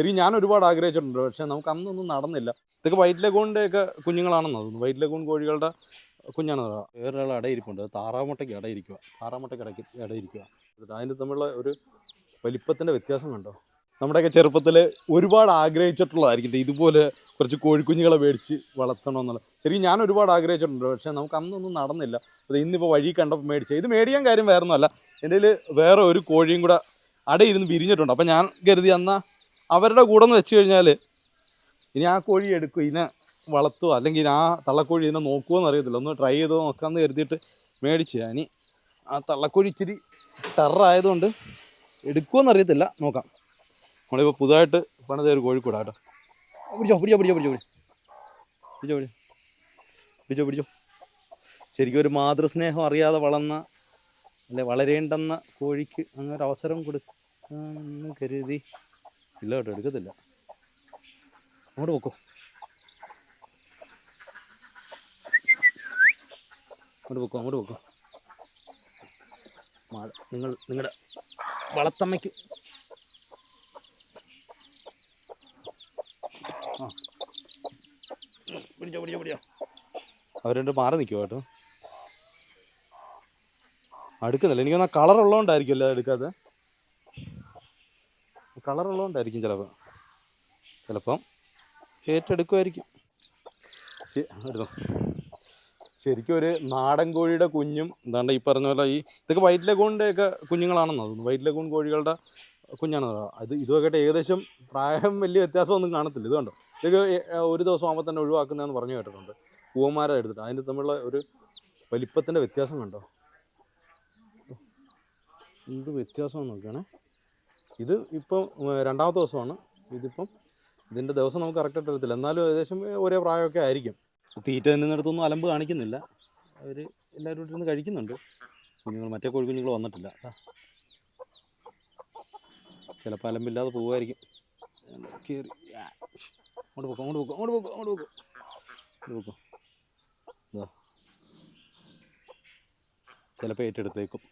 ശരിക്കും ഞാൻ ഒരുപാട് ആഗ്രഹിച്ചിട്ടുണ്ട് പക്ഷേ നമുക്ക് അന്നൊന്നും നടന്നില്ല. ഇതൊക്കെ വൈറ്റ് ലഗൂണിന്റെ ഒക്കെ കുഞ്ഞുങ്ങളാണെന്ന് തോന്നുന്നു. വൈറ്റ് ലഗൂൺ കോഴികളുടെ കുഞ്ഞാണ് വേറൊരാൾ അടയിരിപ്പുണ്ട് താറാമുട്ടയ്ക്ക് അടയിരിക്കുക താറാമുട്ടയ്ക്ക് അടയ്ക്ക് അടയിരിക്കുക അതിന് തമ്മിലുള്ള ഒരു വലിപ്പത്തിന്റെ വ്യത്യാസം കണ്ടോ? നമ്മുടെയൊക്കെ ചെറുപ്പത്തിൽ ഒരുപാട് ആഗ്രഹിച്ചിട്ടുള്ളതായിരിക്കും ഇതുപോലെ കുറച്ച് കോഴിക്കുഞ്ഞുങ്ങളെ മേടിച്ച് വളർത്തണമെന്നുള്ള. ശരിക്കും ഞാൻ ഒരുപാട് ആഗ്രഹിച്ചിട്ടുണ്ട് പക്ഷേ നമുക്ക് അന്നൊന്നും നടന്നില്ല. അത് ഇന്നിപ്പോൾ വഴി കണ്ടപ്പോൾ മേടിച്ചത്. ഇത് മേടിയാൻ കാര്യം വേറെ ഒന്നുമല്ല എന്റെ വേറെ ഒരു കോഴിയും കൂടെ അടയിരുന്ന് വിരിഞ്ഞിട്ടുണ്ട്. അപ്പം ഞാൻ കരുതി എന്നാൽ അവരുടെ കൂടെ എന്ന് വെച്ച് കഴിഞ്ഞാൽ ഇനി ആ കോഴി എടുക്കും ഇതിനെ വളർത്തുക അല്ലെങ്കിൽ ആ തള്ളക്കോഴി ഇതിനെ നോക്കുമോ എന്ന് അറിയത്തില്ല. ഒന്ന് ട്രൈ ചെയ്ത് നോക്കാമെന്ന് കരുതിയിട്ട് മേടിച്ചു. ഇനി ആ തള്ളക്കോഴി ഇച്ചിരി ടെററായതുകൊണ്ട് എടുക്കുമോ അറിയത്തില്ല. നോക്കാം. നമ്മളിപ്പോൾ പുതുതായിട്ട് പണിത ഒരു കോഴിക്കൂടാ കേട്ടോ. പിടിച്ചോ പിടിച്ചോ പിടിച്ചോ പിടിച്ചോ പിടിച്ചോ. പിടിച്ചോ പിടിച്ചോ. പിടിച്ചോ ശരിക്കും ഒരു മാതൃസ്നേഹം അറിയാതെ വളർന്ന അല്ലെ വളരേണ്ടെന്ന കോഴിക്ക് അങ്ങനെ ഒരു അവസരം കൊടുക്കാമെന്ന് കരുതി. ഇല്ല കേട്ടോ എടുക്കത്തില്ല. അങ്ങോട്ട് പോക്കോ. അങ്ങോട്ട് പോക്കോ അങ്ങോട്ട് പോക്കോ. മാത നിങ്ങൾ നിങ്ങളുടെ വളത്തമ്മയ്ക്ക്. ആ. പിടിച്ചോ പിടിച്ചോ പിടിച്ചോ. അവരുണ്ട് മാറി നിൽക്കുമോ കേട്ടോ? അടുക്കുന്നില്ല എനിക്കൊന്ന് അത് എടുക്കാതെ കളർ ഉള്ളതുകൊണ്ടായിരിക്കും ചിലപ്പോൾ ചിലപ്പം ഏറ്റെടുക്കുമായിരിക്കും. എടുത്തോ. ശരിക്കും ഒരു നാടൻ കോഴിയുടെ കുഞ്ഞും എന്താണ്ട് ഈ പറഞ്ഞ പോലെ ഈ ഇതൊക്കെ വൈറ്റ് ലഗൂണിന്റെ ഒക്കെ കുഞ്ഞുങ്ങളാണെന്ന് തോന്നുന്നു. വൈറ്റ് ലഗൂൺ കോഴികളുടെ കുഞ്ഞാണ് അത്. ഇതൊക്കെ ഏകദേശം പ്രായം വലിയ വ്യത്യാസമൊന്നും കാണത്തില്ല. ഇത് കണ്ടോ? ഇതൊക്കെ ഒരു ദിവസം ആകുമ്പോൾ തന്നെ ഒഴിവാക്കുന്നതെന്ന് പറഞ്ഞു കേട്ടിട്ടുണ്ട്. പൂവന്മാരെ എടുത്തിട്ട്. അതിന്റെ തമ്മിലുള്ള ഒരു വലിപ്പത്തിന്റെ വ്യത്യാസം കണ്ടോ? എന്ത് വ്യത്യാസം നോക്കുകയാണേ ഇത് ഇപ്പം രണ്ടാമത്തെ ദിവസമാണ്. ഇതിപ്പം ഇതിന്റെ ദിവസം നമുക്ക് കറക്റ്റായിട്ട് അറിയത്തില്ല. എന്നാലും ഏകദേശം ഒരേ പ്രായമൊക്കെ ആയിരിക്കും. തീറ്റ നിന്നിടത്തൊന്നും അലമ്പ് കാണിക്കുന്നില്ല. അവർ എല്ലാവരും ഇരുന്ന് കഴിക്കുന്നുണ്ട്. കുഞ്ഞുങ്ങൾ മറ്റേ കോഴി കുഞ്ഞുങ്ങൾ വന്നിട്ടില്ല. ചിലപ്പോൾ അലമ്പില്ലാതെ പോകുമായിരിക്കും കയറി അങ്ങോട്ട് പോക്കോ അങ്ങോട്ട് പോക്കോ അങ്ങോട്ട് പോക്കോ അങ്ങോട്ട് പോക്കോ. ചിലപ്പോൾ ഏറ്റെടുത്തേക്കും.